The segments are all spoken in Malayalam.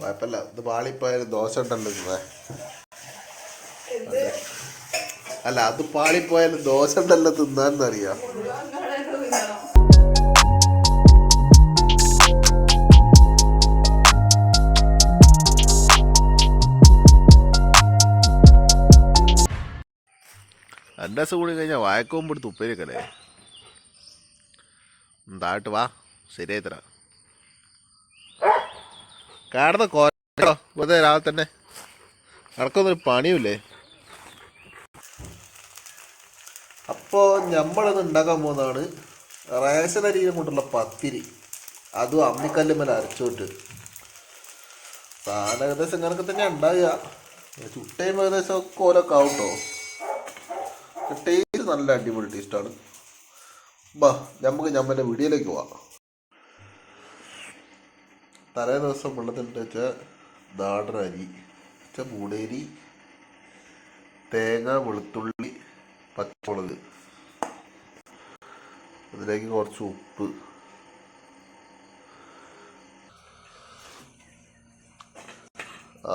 കുഴപ്പമില്ല. ഇത് പാളിപ്പോയാലും ദോശ ഉണ്ടല്ലോ ഇന്നേ. അല്ല അത് പാളിപ്പോയാലും ദോശ ഉണ്ടല്ലോ തിന്നാന്നറിയാം? രണ്ടു ദിവസം കൂടി കഴിഞ്ഞാൽ വായക്കോമ്പെടുത്ത് ഉപ്പേരിക്കല്ലേ താട്ട് വാ. ശരിയായി തരാം. കാടന്ന കോരോ? വെറുതെ രാവിലെ തന്നെ. നടക്കൊന്നൊരു പണിയുമില്ലേ? അപ്പോൾ നമ്മളിത് ഉണ്ടാക്കാൻ പോകുന്നതാണ് റേഷൻ അരിയിലും കൊണ്ടുള്ള പത്തിരി. അതും അമ്മിക്കല്ലുമ്മല അരച്ചോട്ട്. സാധനം ഏകദേശം ഇങ്ങനൊക്കെ തന്നെ ഉണ്ടാകുക ചുട്ടയും ഏകദേശം കോലൊക്കെ ആവും കേട്ടോ ടേസ്റ്റ് നല്ല അടിപൊളി ടേസ്റ്റാണ് ബാ നമുക്ക് ഞമ്മന്റെ വീഡിയോയിലേക്ക് പോവാം. തലേ ദിവസം വെള്ളത്തിലിട്ട് വെച്ച നാടൻ അരി വെച്ച മൂടേരി തേങ്ങ വെളുത്തുള്ളി പച്ചമുളക്. അതിലേക്ക് കുറച്ച് ഉപ്പ്.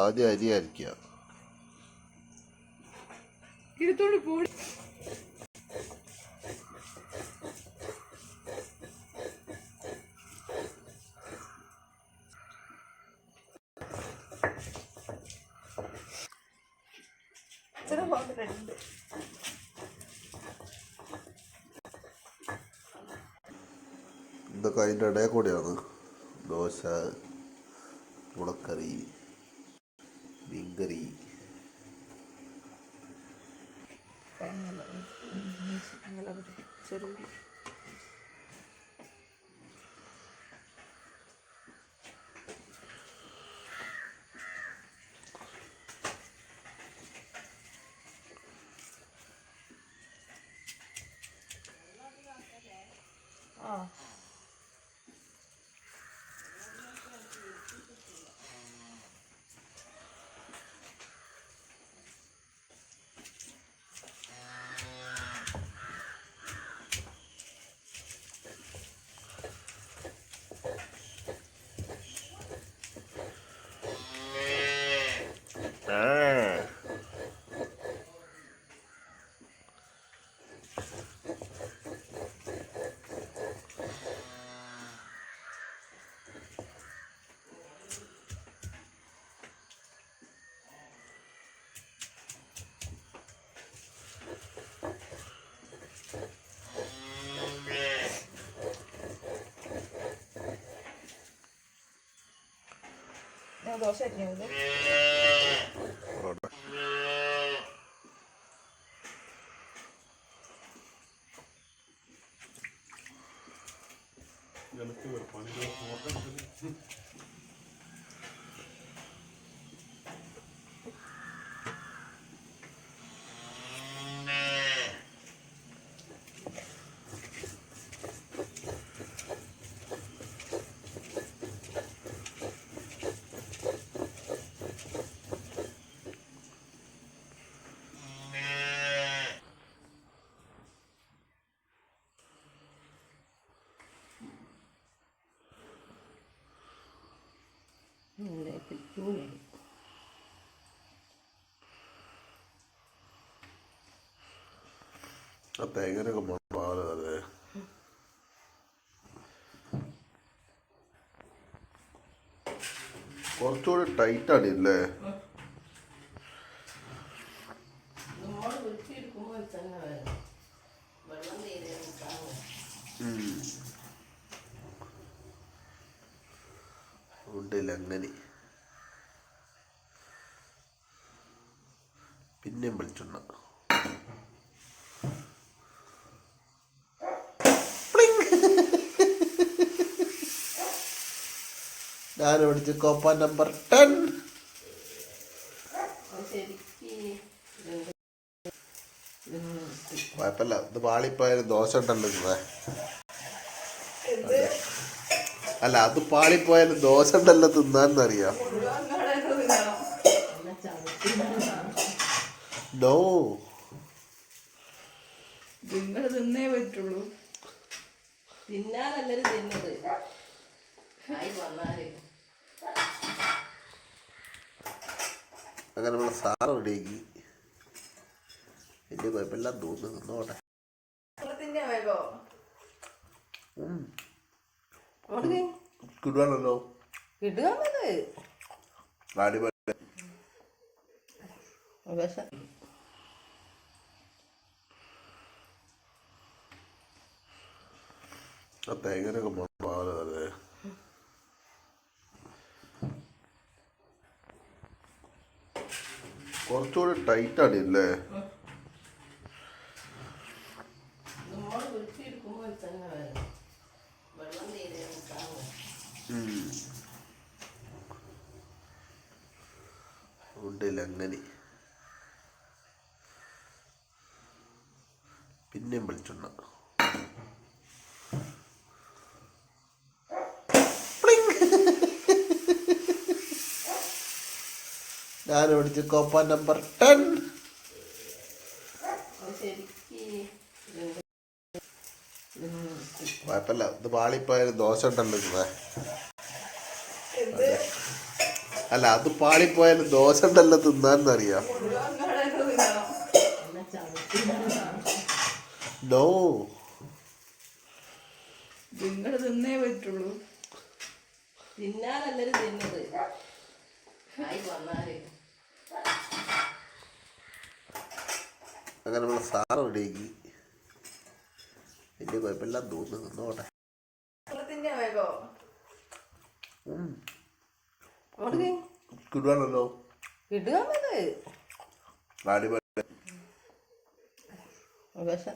ആദ്യം അരി അരിക്കുക ഇതൊക്കെ അതിന്റെ ഇടയിൽ കൂടെയാണ് ദോശ മുളക്കറി മീൻകറി ചെറിയ ആ ദോശ അരിഞ്ഞത് പൊറോട്ട. ആ തേങ്ങനൊക്കെ പാലല്ലേ? കുറച്ചുകൂടി ടൈറ്റാണ് ഇല്ലേ? ഉണ്ടല്ല അങ്ങനെ പിന്നെയും വെളിച്ചെണ്ണ. ഞാൻ പഠിച്ച കോപ്പ നമ്പർ ടെൻ. കുഴപ്പമില്ല. ഇത് പാളിപ്പോയാലും ദോശ ഉണ്ടല്ലോ ഇന്നേ. അല്ല അത് പാളിപ്പോയാലും ദോശ ഉണ്ടല്ലോ തിന്നാന്നറിയാം. നോ നിങ്ങൾ തിന്നേ പറ്റുള്ളൂ. തിന്നാനല്ലൊരു തിന്നത്. ആയി വന്നാൽ. അങ്ങനെ നമ്മൾ സാറ് റെഡിയാക്കി. വലിയ കുഴപ്പമില്ല തോന്നുന്നു. നിന്നോട്ടെ കിടുവാണല്ലോ. അടിപൊളി പക്ഷെ ആ തേങ്ങനൊക്കെ പാവല്ലേ കുറച്ചുകൂടി ടൈറ്റാണ് അല്ലേ നമ്മൾ വൃത്തിയെടുക്കുമ്പോൾ തന്നെ വേണം വെള്ളം തീരെ ടൈറ്റ് അടിയല്ലേ അങ്ങനെ. പിന്നെയും വിളിച്ചുണ്ട ഞാൻ ഓടിച്ച കോപ്പ നമ്പർ ടെൻ. കുഴപ്പമില്ല. ഇത് പാളിപ്പോയാലും ദോശ ഉണ്ടല്ലോ ഇന്നേ. എന്ത് അല്ല അത് പാളിപ്പോയാലും ദോശ ഉണ്ടല്ലോ തിന്നാന്നറിയാം. നോ നിങ്ങൾ തിന്നേ പറ്റുള്ളൂ. തിന്നാലല്ലേ തിന്നത്. ആയി വന്നാൽ. അങ്ങനെ നമ്മൾ സാറ് റെഡിയാക്കി. വലിയ കുഴപ്പമില്ല തോന്നുന്നു. നിന്നോട്ടെ കിടുവാണല്ലോ. പക്ഷെ